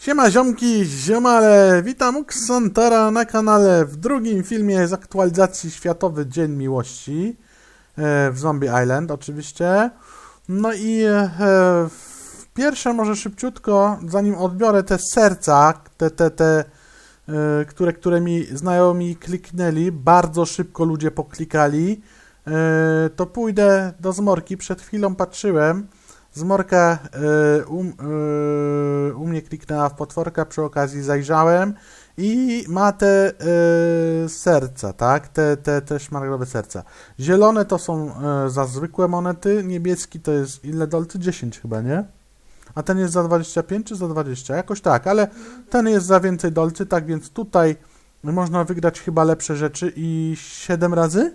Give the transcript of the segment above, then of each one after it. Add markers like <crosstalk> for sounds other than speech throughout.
Siema ziomki, ziomale, witam Uksantara na kanale w drugim filmie z aktualizacji Światowy Dzień Miłości e, w Zombie Island oczywiście. No i e, w- pierwsze może szybciutko, zanim odbiorę te serca, te, te, te, e, które, które mi znajomi kliknęli, bardzo szybko ludzie poklikali, e, to pójdę do Zmorki, przed chwilą patrzyłem, Zmorka y, u, y, u mnie kliknęła w potworka, przy okazji zajrzałem i ma te y, serca, tak? Te, te, te szmaragdowe serca. Zielone to są y, za zwykłe monety, niebieski to jest ile dolcy? 10 chyba, nie? A ten jest za 25 czy za 20? Jakoś tak, ale ten jest za więcej dolcy, tak więc tutaj można wygrać chyba lepsze rzeczy i 7 razy?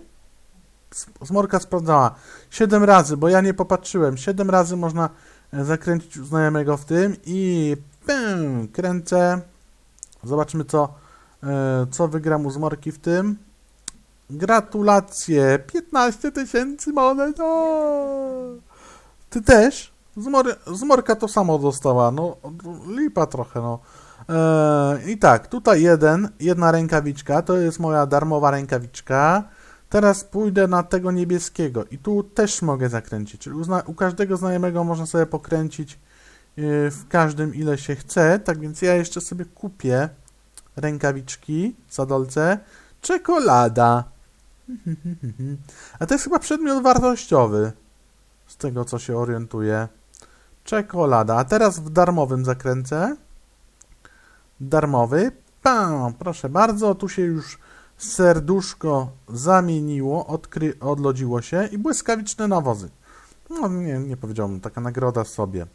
Zmorka sprawdzała. 7 razy, bo ja nie popatrzyłem. 7 razy można e, zakręcić znajomego w tym i pym, kręcę. Zobaczmy co, e, co wygram u Zmorki w tym. Gratulacje! 15 tysięcy monet! O! Ty też? Zmor Zmorka to samo dostała. No, lipa trochę, no. E, I tak, tutaj jeden, jedna rękawiczka, to jest moja darmowa rękawiczka. Teraz pójdę na tego niebieskiego i tu też mogę zakręcić. Czyli u, każdego znajomego można sobie pokręcić yy, w każdym ile się chce. Tak więc ja jeszcze sobie kupię rękawiczki za dolce. Czekolada. <laughs> A to jest chyba przedmiot wartościowy. Z tego co się orientuję. Czekolada. A teraz w darmowym zakręcę. Darmowy. Pam, proszę bardzo. Tu się już serduszko zamieniło, odkry, odlodziło się i błyskawiczne nawozy. No nie, nie powiedziałbym, taka nagroda sobie.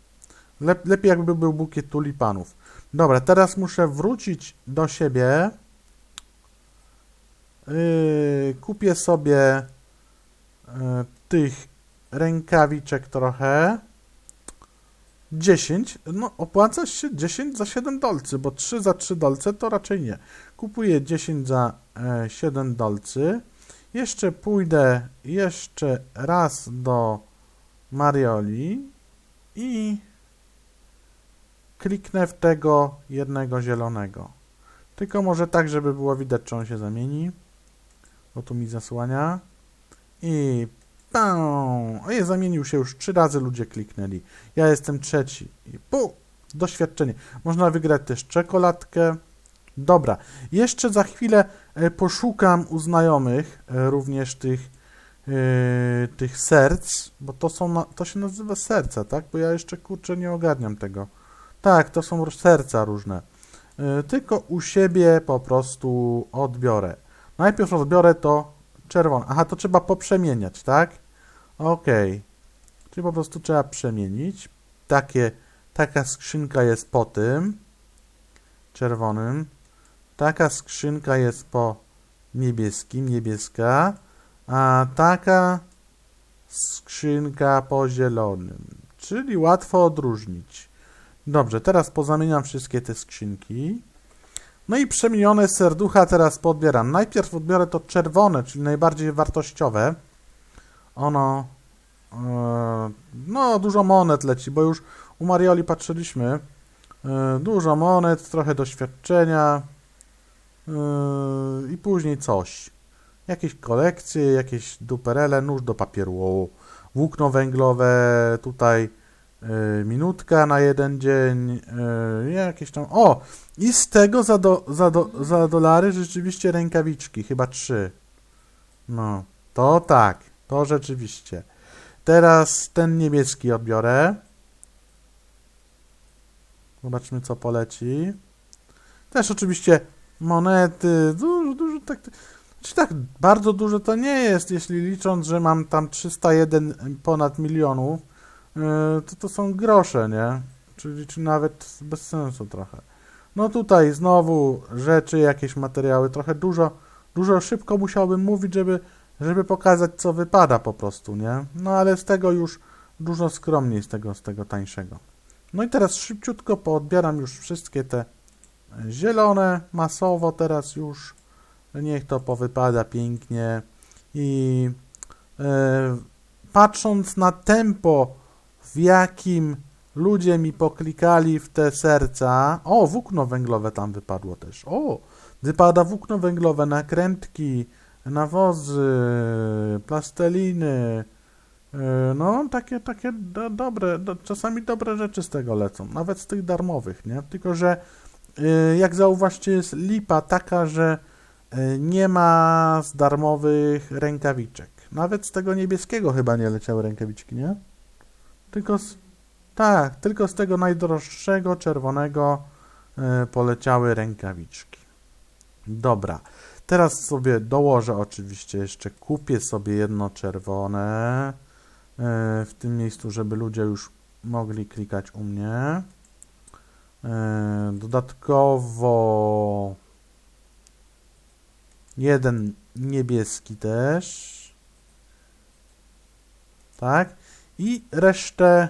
Lep, lepiej jakby był bukiet tulipanów. Dobra, teraz muszę wrócić do siebie. Yy, kupię sobie yy, tych rękawiczek trochę. 10. No, opłaca się 10 za 7 dolcy, bo 3 za 3 dolce to raczej nie. Kupuję 10 za e, 7 dolcy. Jeszcze pójdę jeszcze raz do Marioli i kliknę w tego jednego zielonego. Tylko może tak, żeby było widać, czy on się zamieni. Bo tu mi zasłania. I Ojej, zamienił się już trzy razy, ludzie kliknęli. Ja jestem trzeci. I pu! Doświadczenie. Można wygrać też czekoladkę. Dobra, jeszcze za chwilę e, poszukam u znajomych e, również tych, e, tych serc, bo to są, to się nazywa serca, tak? Bo ja jeszcze kurczę nie ogarniam tego. Tak, to są serca różne. E, Tylko u siebie po prostu odbiorę. Najpierw odbiorę to czerwone. Aha, to trzeba poprzemieniać, tak? Okej. Czyli po prostu trzeba przemienić. Takie, taka skrzynka jest po tym czerwonym. Taka skrzynka jest po niebieskim, niebieska, a taka skrzynka po zielonym. Czyli łatwo odróżnić. Dobrze, teraz pozamieniam wszystkie te skrzynki. No i przemienione serducha teraz podbieram. Najpierw odbiorę to czerwone, czyli najbardziej wartościowe. Ono, e, no dużo monet leci, bo już u Marioli patrzyliśmy. E, Dużo monet, trochę doświadczenia yy, i później coś. Jakieś kolekcje, jakieś duperele, nóż do papieru, włókno węglowe, tutaj minutka na jeden dzień, jakieś tam. O! I z tego za, do, za, do, za dolary rzeczywiście rękawiczki, chyba trzy. No, to tak, to rzeczywiście. Teraz ten niebieski odbiorę. Zobaczmy, co poleci. Też oczywiście monety, dużo, dużo tak. Czy tak bardzo dużo to nie jest, jeśli licząc, że mam tam 301 ponad milionów, yy, to to są grosze, nie? Czyli czy nawet bez sensu trochę. No tutaj znowu rzeczy, jakieś materiały, trochę dużo, dużo szybko musiałbym mówić, żeby, żeby pokazać, co wypada po prostu, nie? No ale z tego już dużo skromniej, z tego, z tego tańszego. No i teraz szybciutko poodbieram już wszystkie te zielone, masowo teraz już. Niech to powypada pięknie. I e, patrząc na tempo, w jakim ludzie mi poklikali w te serca. O, włókno węglowe tam wypadło też. O, wypada włókno węglowe, nakrętki, nawozy, plasteliny. Yy, No, takie, takie do, dobre, do, czasami dobre rzeczy z tego lecą, nawet z tych darmowych, nie? Tylko, że yy, jak zauważcie, jest lipa taka, że yy, nie ma z darmowych rękawiczek. Nawet z tego niebieskiego chyba nie leciały rękawiczki, nie? Tylko z, tak, tylko z tego najdroższego, czerwonego poleciały rękawiczki. Dobra. Teraz sobie dołożę oczywiście jeszcze, kupię sobie jedno czerwone e, w tym miejscu, żeby ludzie już mogli klikać u mnie. E, Dodatkowo jeden niebieski też. Tak? I resztę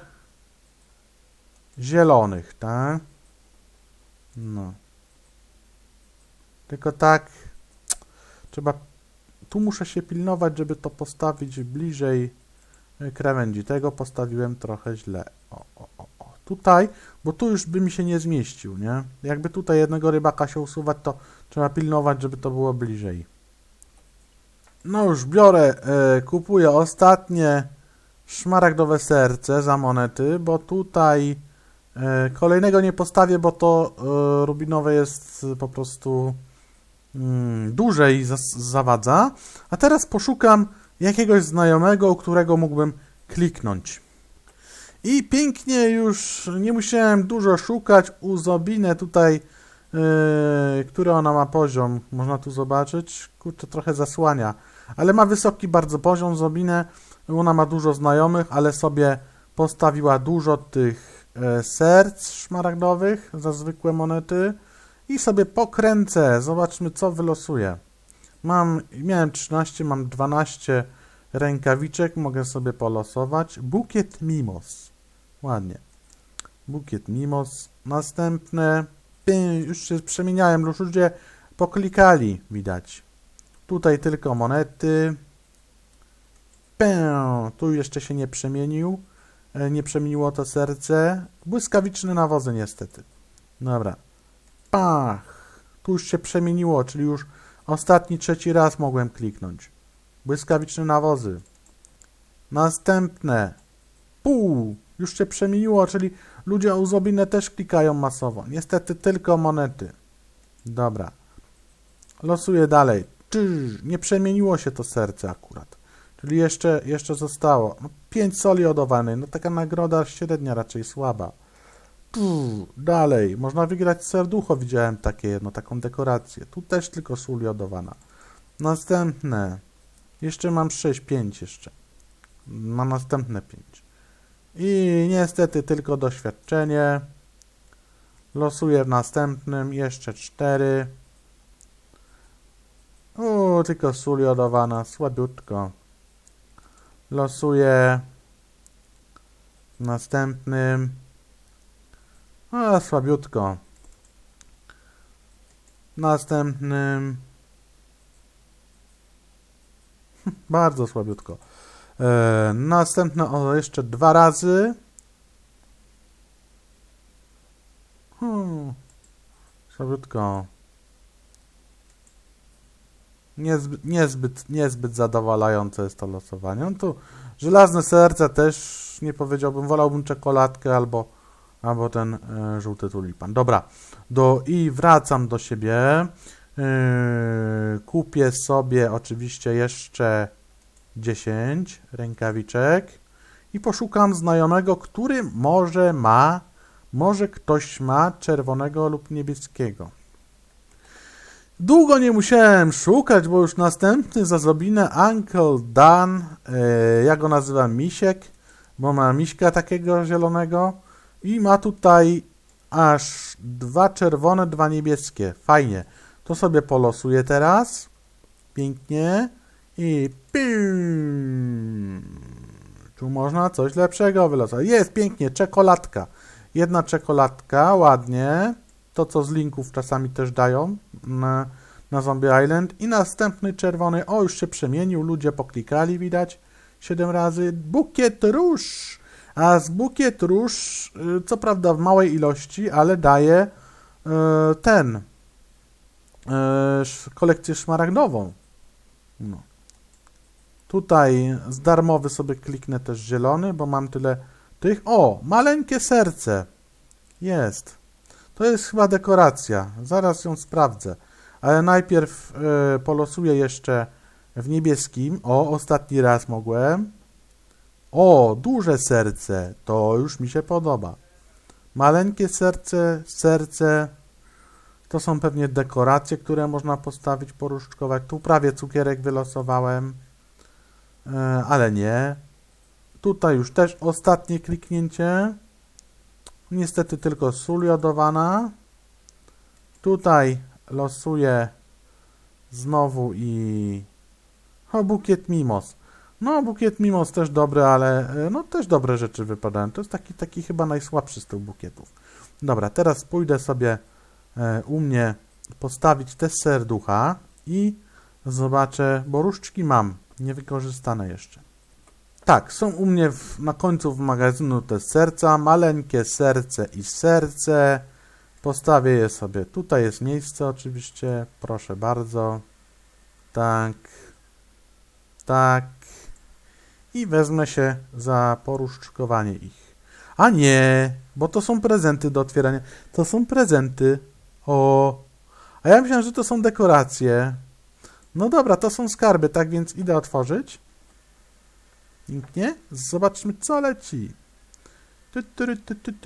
zielonych, tak? No. Tylko tak trzeba tu muszę się pilnować, żeby to postawić bliżej e, krawędzi. Tego postawiłem trochę źle. O, o, o, o. Tutaj, bo tu już by mi się nie zmieścił, nie? Jakby tutaj jednego rybaka się usuwać, to trzeba pilnować, żeby to było bliżej. No już biorę, e, kupuję ostatnie szmaragdowe serce za monety, bo tutaj e, kolejnego nie postawię, bo to rubinowe jest po prostu dłużej zas- zawadza. A teraz poszukam jakiegoś znajomego, u którego mógłbym kliknąć. I pięknie już nie musiałem dużo szukać. U Zobinę tutaj, yy, który ona ma poziom, można tu zobaczyć. Kurczę, trochę zasłania. Ale ma wysoki bardzo poziom Zobinę. Ona ma dużo znajomych, ale sobie postawiła dużo tych e, serc szmaragdowych za zwykłe monety i sobie pokręcę. Zobaczmy, co wylosuje. Mam, miałem 13, mam 12 rękawiczek, mogę sobie polosować. Bukiet Mimos. Ładnie. Bukiet Mimos. Następne. Już się przemieniałem, już ludzie poklikali, widać. Tutaj tylko monety. Pę, tu jeszcze się nie przemienił. E, Nie przemieniło to serce. Błyskawiczne nawozy niestety. Dobra. Pach! Tu już się przemieniło, czyli już ostatni, trzeci raz mogłem kliknąć. Błyskawiczne nawozy. Następne. Pół! Już się przemieniło, czyli ludzie u Zobinę też klikają masowo. Niestety tylko monety. Dobra. Losuję dalej. Czyż, nie przemieniło się to serce akurat. Czyli jeszcze, jeszcze zostało. No, 5 soli odowanej. No taka nagroda średnia, raczej słaba. Tu, dalej. Można wygrać serducho, widziałem takie jedno, taką dekorację. Tu też tylko sól jodowana. Następne. Jeszcze mam 6, 5 jeszcze. Mam następne 5. I niestety tylko doświadczenie. Losuję w następnym. Jeszcze 4. O, tylko sól jodowana, słabiutko. Losuję w następnym. A, słabiutko. Następnym. Bardzo słabiutko. E, następne o, jeszcze dwa razy. Hmm. Słabiutko. Niezbyt, niezbyt, niezbyt zadowalające jest to losowanie. No tu żelazne serce też nie powiedziałbym, wolałbym czekoladkę albo, albo ten e, żółty tulipan. Dobra, do, i wracam do siebie. E, kupię sobie oczywiście jeszcze 10 rękawiczek i poszukam znajomego, który może ma, może ktoś ma czerwonego lub niebieskiego. Długo nie musiałem szukać, bo już następny za Zobinę Uncle Dan, e, ja go nazywam Misiek, bo ma miśka takiego zielonego i ma tutaj aż dwa czerwone, dwa niebieskie. Fajnie. To sobie polosuję teraz. Pięknie. I pim. Tu można coś lepszego wylosować. Jest pięknie, czekoladka. Jedna czekoladka, ładnie. To, co z linków czasami też dają na, na Zombie Island. I następny czerwony. O, już się przemienił. Ludzie poklikali, widać. 7 razy. Bukiet róż. A z bukiet róż, y, co prawda w małej ilości, ale daje y, ten, y, kolekcję szmaragdową. No. Tutaj z darmowy sobie kliknę też zielony, bo mam tyle tych. O, maleńkie serce. Jest. To jest chyba dekoracja. Zaraz ją sprawdzę. Ale najpierw y, polosuję jeszcze w niebieskim. O, ostatni raz mogłem. O, duże serce. To już mi się podoba. Maleńkie serce, serce. To są pewnie dekoracje, które można postawić, poróżdżkować. Tu prawie cukierek wylosowałem. E, ale nie. Tutaj już też ostatnie kliknięcie. Niestety tylko sól jodowana. Tutaj losuję znowu i... O, bukiet mimos. No, bukiet mimos też dobry, ale e, no też dobre rzeczy wypadają. To jest taki, taki chyba najsłabszy z tych bukietów. Dobra, teraz pójdę sobie e, u mnie postawić te serducha i zobaczę, bo różdżki mam, niewykorzystane jeszcze. Tak, są u mnie w, na końcu w magazynu te serca, maleńkie serce i serce. Postawię je sobie. Tutaj jest miejsce oczywiście, proszę bardzo. Tak. Tak. I wezmę się za poruszczkowanie ich. A nie, bo to są prezenty do otwierania. To są prezenty. O. A ja myślałem, że to są dekoracje. No dobra, to są skarby, tak więc idę otworzyć. Pięknie. Zobaczmy, co leci. Tu, tu,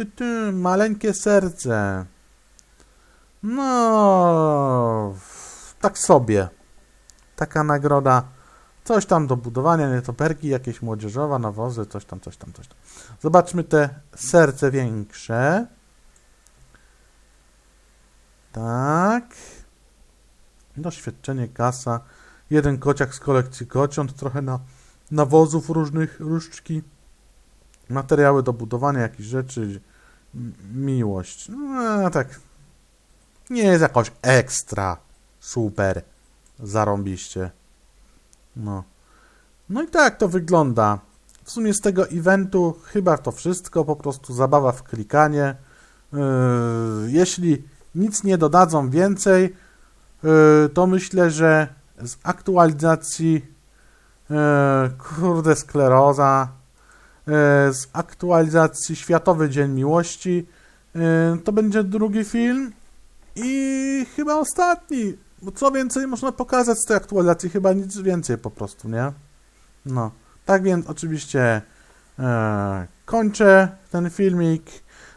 tu. Maleńkie serce. No, tak sobie. Taka nagroda. Coś tam do budowania, nietoperki, jakieś młodzieżowa, nawozy, coś tam, coś tam, coś tam. Zobaczmy te serce większe. Tak. Doświadczenie, kasa. Jeden kociak z kolekcji kociąt, trochę na nawozów różnych, różdżki. Materiały do budowania jakichś rzeczy. Miłość. No tak. Nie jest jakoś ekstra. Super. Zarąbiście. No. No i tak to wygląda. W sumie z tego eventu chyba to wszystko, po prostu zabawa w klikanie. Yy, jeśli nic nie dodadzą więcej, yy, to myślę, że z aktualizacji yy, kurde skleroza, yy, z aktualizacji Światowy Dzień Miłości, yy, to będzie drugi film i chyba ostatni. Bo co więcej można pokazać z tej aktualizacji? Chyba nic więcej po prostu, nie? No. Tak więc oczywiście e, kończę ten filmik.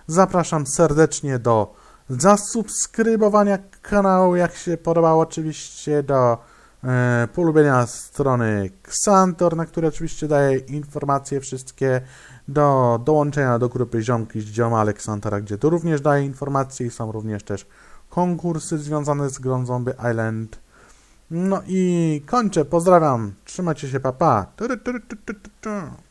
Zapraszam serdecznie do zasubskrybowania kanału, jak się podobało oczywiście, do e, polubienia strony Xantor, na której oczywiście daję informacje wszystkie, do dołączenia do grupy Ziomki z Dzioma Aleksandra, gdzie tu również daję informacje i są również też konkursy związane z grą Zombie Island. No i kończę, pozdrawiam, trzymajcie się, papa. Pa.